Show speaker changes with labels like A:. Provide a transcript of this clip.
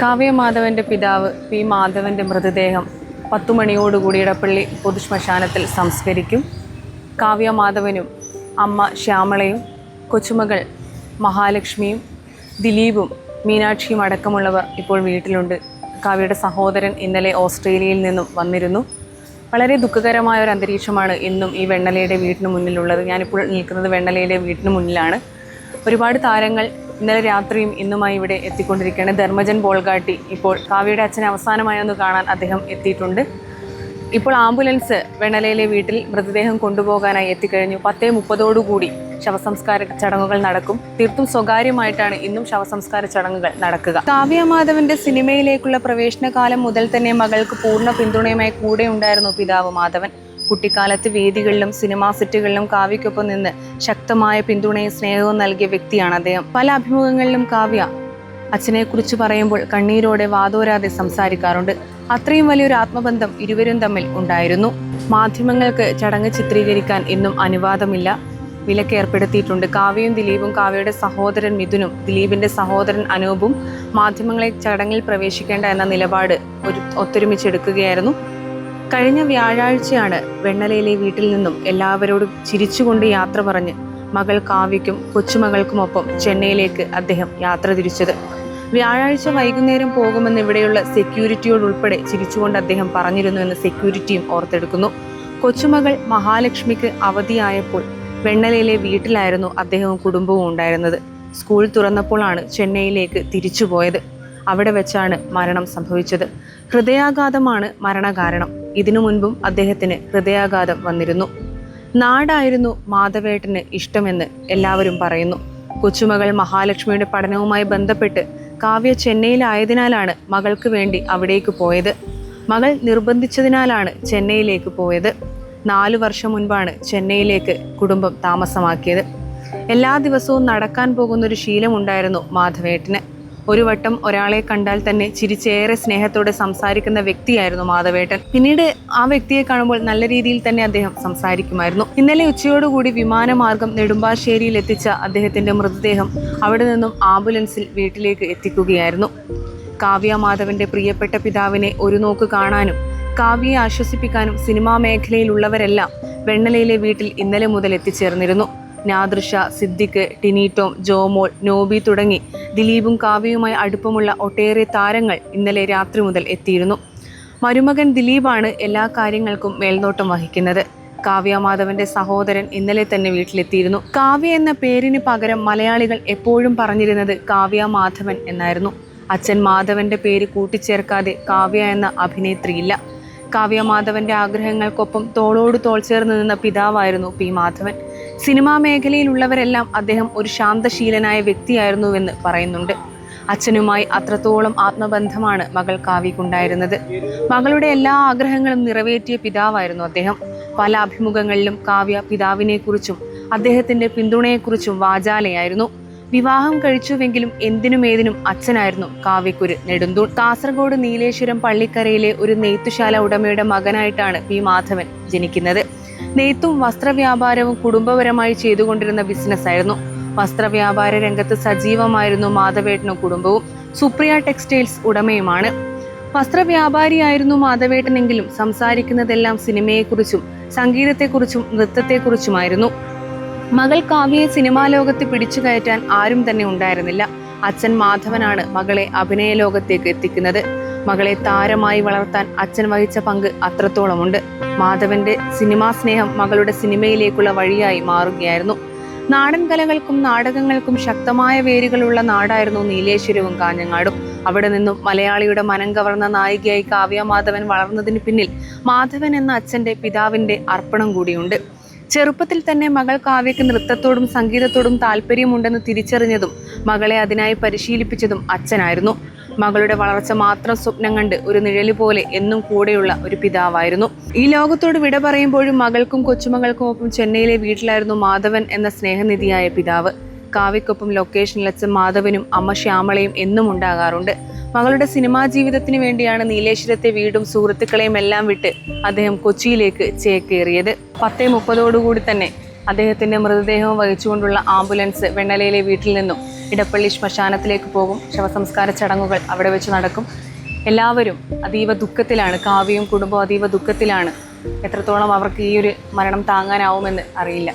A: കാവ്യമാധവന്റെ പിതാവ് പി മാധവന്റെ മൃതദേഹം പത്തു മണിയോടുകൂടി ഇടപ്പള്ളി പൊതുശ്മശാനത്തിൽ സംസ്കരിക്കും. കാവ്യമാധവനും അമ്മ ശ്യാമളയും കൊച്ചുമകൾ മഹാലക്ഷ്മിയും ദിലീപും മീനാക്ഷിയും അടക്കമുള്ളവർ ഇപ്പോൾ വീട്ടിലുണ്ട്. കാവ്യയുടെ സഹോദരൻ ഇന്നലെ ഓസ്ട്രേലിയയിൽ നിന്നും വന്നിരുന്നു. വളരെ ദുഃഖകരമായ ഒരു അന്തരീക്ഷമാണ് ഇന്നും ഈ വെണ്ണലയുടെ വീടിന് മുന്നിലുള്ളത്. ഞാനിപ്പോൾ നിൽക്കുന്നത് വെണ്ണലയുടെ വീടിന് മുന്നിലാണ്. ഒരുപാട് താരങ്ങൾ ഇന്നലെ രാത്രിയും ഇന്നുമായി ഇവിടെ എത്തിക്കൊണ്ടിരിക്കുകയാണ്. ധർമ്മജൻ ബോൾഗാട്ടി ഇപ്പോൾ കാവ്യയുടെ അച്ഛനെ അവസാനമായി ഒന്ന് കാണാൻ അദ്ദേഹം എത്തിയിട്ടുണ്ട്. ഇപ്പോൾ ആംബുലൻസ് വെണലയിലെ വീട്ടിൽ മൃതദേഹം കൊണ്ടുപോകാനായി എത്തിക്കഴിഞ്ഞു. പത്തേ മുപ്പതോടുകൂടി ശവസംസ്കാര ചടങ്ങുകൾ നടക്കും. തീർത്തും സ്വകാര്യമായിട്ടാണ് ഇന്നും ശവസംസ്കാര ചടങ്ങുകൾ നടക്കുക. കാവ്യ മാധവന്റെ സിനിമയിലേക്കുള്ള പ്രവേശനകാലം മുതൽ തന്നെ മകൾക്ക് പൂർണ പിന്തുണയുമായി കൂടെ ഉണ്ടായിരുന്നു പിതാവ് മാധവൻ. കുട്ടിക്കാലത്ത് വേദികളിലും സിനിമാ സെറ്റുകളിലും കാവ്യക്കൊപ്പം നിന്ന് ശക്തമായ പിന്തുണയും സ്നേഹവും നൽകിയ വ്യക്തിയാണ് അദ്ദേഹം. പല അഭിമുഖങ്ങളിലും കാവ്യ അച്ഛനെക്കുറിച്ച് പറയുമ്പോൾ കണ്ണീരോടെ വാതോരാതെ സംസാരിക്കാറുണ്ട്. അത്രയും വലിയൊരു ആത്മബന്ധം ഇരുവരും തമ്മിൽ ഉണ്ടായിരുന്നു. മാധ്യമങ്ങൾക്ക് ചടങ്ങ് ചിത്രീകരിക്കാൻ ഇന്നും അനുവാദമില്ല. വിലക്ക് ഏർപ്പെടുത്തിയിട്ടുണ്ട്. കാവ്യയും ദിലീപും കാവ്യയുടെ സഹോദരൻ മിഥുനും ദിലീപിന്റെ സഹോദരൻ അനൂപും മാധ്യമങ്ങളെ ചടങ്ങിൽ പ്രവേശിക്കേണ്ട എന്ന നിലപാട് ഒരു ഒത്തൊരുമിച്ചെടുക്കുകയായിരുന്നു. കഴിഞ്ഞ വ്യാഴാഴ്ചയാണ് വെണ്ണലയിലെ വീട്ടിൽ നിന്നും എല്ലാവരോടും ചിരിച്ചുകൊണ്ട് യാത്ര പറഞ്ഞ് മകൾ കാവ്യയ്ക്കും കൊച്ചുമകൾക്കുമൊപ്പം ചെന്നൈയിലേക്ക് അദ്ദേഹം യാത്ര തിരിച്ചത്. വ്യാഴാഴ്ച വൈകുന്നേരം പോകുമെന്ന് ഇവിടെയുള്ള സെക്യൂരിറ്റിയോടുൾപ്പെടെ ചിരിച്ചുകൊണ്ട് അദ്ദേഹം പറഞ്ഞിരുന്നു എന്ന് സെക്യൂരിറ്റിയും ഓർത്തെടുക്കുന്നു. കൊച്ചുമകൾ മഹാലക്ഷ്മിക്ക് അവധിയായപ്പോൾ വെണ്ണലയിലെ വീട്ടിലായിരുന്നു അദ്ദേഹവും കുടുംബവും ഉണ്ടായിരുന്നത്. സ്കൂൾ തുറന്നപ്പോഴാണ് ചെന്നൈയിലേക്ക് തിരിച്ചുപോയത്. അവിടെ വെച്ചാണ് മരണം സംഭവിച്ചത്. ഹൃദയാഘാതമാണ് മരണകാരണം. ഇതിനു മുൻപും അദ്ദേഹത്തിന് ഹൃദയാഘാതം വന്നിരുന്നു. നാടായിരുന്നു മാധവേട്ടന് ഇഷ്ടമെന്ന് എല്ലാവരും പറയുന്നു. കൊച്ചുമകൾ മഹാലക്ഷ്മിയുടെ പഠനവുമായി ബന്ധപ്പെട്ട് കാവ്യ ചെന്നൈയിലായതിനാലാണ് മകൾക്ക് വേണ്ടി അവിടേക്ക് പോയത്. മകൾ നിർബന്ധിച്ചതിനാലാണ് ചെന്നൈയിലേക്ക് പോയത്. നാലു വർഷം മുൻപാണ് ചെന്നൈയിലേക്ക് കുടുംബം താമസമാക്കിയത്. എല്ലാ ദിവസവും നടക്കാൻ പോകുന്നൊരു ശീലമുണ്ടായിരുന്നു മാധവേട്ടന്. ഒരു വട്ടം ഒരാളെ കണ്ടാൽ തന്നെ ചിരിച്ചേറെ സ്നേഹത്തോടെ സംസാരിക്കുന്ന വ്യക്തിയായിരുന്നു മാധവേട്ടൻ. പിന്നീട് ആ വ്യക്തിയെ കാണുമ്പോൾ നല്ല രീതിയിൽ തന്നെ അദ്ദേഹം സംസാരിക്കുമായിരുന്നു. ഇന്നലെ ഉച്ചയോടുകൂടി വിമാനമാർഗം നെടുമ്പാശ്ശേരിയിൽ എത്തിച്ച അദ്ദേഹത്തിന്റെ മൃതദേഹം അവിടെ നിന്നും ആംബുലൻസിൽ വീട്ടിലേക്ക് എത്തിക്കുകയായിരുന്നു. കാവ്യ മാധവന്റെ പ്രിയപ്പെട്ട പിതാവിനെ ഒരു നോക്ക് കാണാനും കാവ്യയെ ആശ്വസിപ്പിക്കാനും സിനിമാ മേഖലയിലുള്ളവരെല്ലാം വെണ്ണലയിലെ വീട്ടിൽ ഇന്നലെ മുതൽ എത്തിച്ചേർന്നിരുന്നു. നാദൃഷ സിദ്ദിഖ് ടിനീറ്റോം ജോമോൾ നോബി തുടങ്ങി ദിലീപും കാവ്യയുമായി അടുപ്പമുള്ള ഒട്ടേറെ താരങ്ങൾ ഇന്നലെ രാത്രി മുതൽ എത്തിയിരുന്നു. മരുമകൻ ദിലീപാണ് എല്ലാ കാര്യങ്ങൾക്കും മേൽനോട്ടം വഹിക്കുന്നത്. കാവ്യ മാധവന്റെ സഹോദരൻ ഇന്നലെ തന്നെ വീട്ടിലെത്തിയിരുന്നു. കാവ്യ എന്ന പേരിന് പകരം മലയാളികൾ എപ്പോഴും പറഞ്ഞിരുന്നത് കാവ്യ മാധവൻ എന്നായിരുന്നു. അച്ഛൻ മാധവന്റെ പേര് കൂട്ടിച്ചേർക്കാതെ കാവ്യ എന്ന അഭിനേത്രിയില്ല. കാവ്യ മാധവന്റെ ആഗ്രഹങ്ങൾക്കൊപ്പം തോളോട് തോൾ ചേർന്ന് നിന്ന പിതാവായിരുന്നു പി മാധവൻ. സിനിമാ മേഖലയിലുള്ളവരെല്ലാം അദ്ദേഹം ഒരു ശാന്തശീലനായ വ്യക്തിയായിരുന്നുവെന്ന് പറയുന്നുണ്ട്. അച്ഛനുമായി അത്രത്തോളം ആത്മബന്ധമാണ് മകൾ കാവ്യക്കുണ്ടായിരുന്നത്. മകളുടെ എല്ലാ ആഗ്രഹങ്ങളും നിറവേറ്റിയ പിതാവായിരുന്നു അദ്ദേഹം. പല അഭിമുഖങ്ങളിലും കാവ്യ പിതാവിനെക്കുറിച്ചും അദ്ദേഹത്തിന്റെ പിന്തുണയെക്കുറിച്ചും വാചാലയായിരുന്നു. വിവാഹം കഴിച്ചുവെങ്കിലും എന്തിനും ഏതിനും അച്ഛനായിരുന്നു കാവ്യക്കുര് നെടുന്തൂൺ. കാസർഗോഡ് നീലേശ്വരം പള്ളിക്കരയിലെ ഒരു നെയ്ത്തുശാല ഉടമയുടെ മകനായിട്ടാണ് പി മാധവൻ ജനിക്കുന്നത്. നെയ്ത്തും വസ്ത്രവ്യാപാരവും കുടുംബപരമായി ചെയ്തുകൊണ്ടിരുന്ന ബിസിനസ്സായിരുന്നു വസ്ത്രവ്യാപാര രംഗത്ത് സജീവമായിരുന്നു മാധവേട്ടനും കുടുംബവും. സുപ്രിയ ടെക്സ്റ്റൈൽസ് ഉടമയുമാണ്. വസ്ത്രവ്യാപാരിയായിരുന്നു മാധവേട്ടനെങ്കിലും സംസാരിക്കുന്നതെല്ലാം സിനിമയെക്കുറിച്ചും സംഗീതത്തെക്കുറിച്ചും നൃത്തത്തെക്കുറിച്ചുമായിരുന്നു. മകൾ കാവ്യയെ സിനിമാ ലോകത്ത് പിടിച്ചു കയറ്റാൻ ആരും തന്നെ ഉണ്ടായിരുന്നില്ല. അച്ഛൻ മാധവനാണ് മകളെ അഭിനയ ലോകത്തേക്ക് എത്തിക്കുന്നത്. മകളെ താരമായി വളർത്താൻ അച്ഛൻ വഹിച്ച പങ്ക് അത്രത്തോളമുണ്ട്. മാധവന്റെ സിനിമാ സ്നേഹം മകളുടെ സിനിമയിലേക്കുള്ള വഴിയായി മാറുകയായിരുന്നു. നാടൻ കലകൾക്കും നാടകങ്ങൾക്കും ശക്തമായ വേരുകളുള്ള നാടായിരുന്നു നീലേശ്വരവും കാഞ്ഞങ്ങാടും. അവിടെ നിന്നും മലയാളിയുടെ മനം കവർന്ന നായികയായി കാവ്യ മാധവൻ വളർന്നതിന് പിന്നിൽ മാധവൻ എന്ന അച്ഛന്റെ പിതാവിന്റെ അർപ്പണം കൂടിയുണ്ട്. ചെറുപ്പത്തിൽ തന്നെ മകൾ കാവ്യക്ക് നൃത്തത്തോടും സംഗീതത്തോടും താല്പര്യമുണ്ടെന്ന് തിരിച്ചറിഞ്ഞതും മകളെ അതിനായി പരിശീലിപ്പിച്ചതും അച്ഛനായിരുന്നു. മകളുടെ വളർച്ച മാത്രം സ്വപ്നം കണ്ട് ഒരു നിഴലി പോലെ എന്നും കൂടെയുള്ള ഒരു പിതാവായിരുന്നു. ഈ ലോകത്തോട് വിട പറയുമ്പോഴും മകൾക്കും കൊച്ചുമകൾക്കും ഒപ്പം ചെന്നൈയിലെ വീട്ടിലായിരുന്നു മാധവൻ എന്ന സ്നേഹനിധിയായ പിതാവ്. കാവ്യക്കൊപ്പം ലൊക്കേഷനിൽ അച്ഛൻ മാധവനും അമ്മ ശ്യാമളയും എന്നും ഉണ്ടാകാറുണ്ട്. മകളുടെ സിനിമാ ജീവിതത്തിന് വേണ്ടിയാണ് നീലേശ്വരത്തെ വീടും സുഹൃത്തുക്കളെയും എല്ലാം വിട്ട് അദ്ദേഹം കൊച്ചിയിലേക്ക് ചേക്കേറിയത്. പത്തേ മുപ്പതോടുകൂടി തന്നെ അദ്ദേഹത്തിന്റെ മൃതദേഹം വഹിച്ചുകൊണ്ടുള്ള ആംബുലൻസ് വെണ്ണലയിലെ വീട്ടിൽ നിന്നും ഇടപ്പള്ളി ശ്മശാനത്തിലേക്ക് പോകും. ശവസംസ്കാര ചടങ്ങുകൾ അവിടെ വെച്ച് നടക്കും. എല്ലാവരും അതീവ ദുഃഖത്തിലാണ്. കാവ്യയും കുടുംബവും അതീവ ദുഃഖത്തിലാണ്. എത്രത്തോളം അവർക്ക് ഈ ഒരു മരണം താങ്ങാനാവുമെന്ന് അറിയില്ല.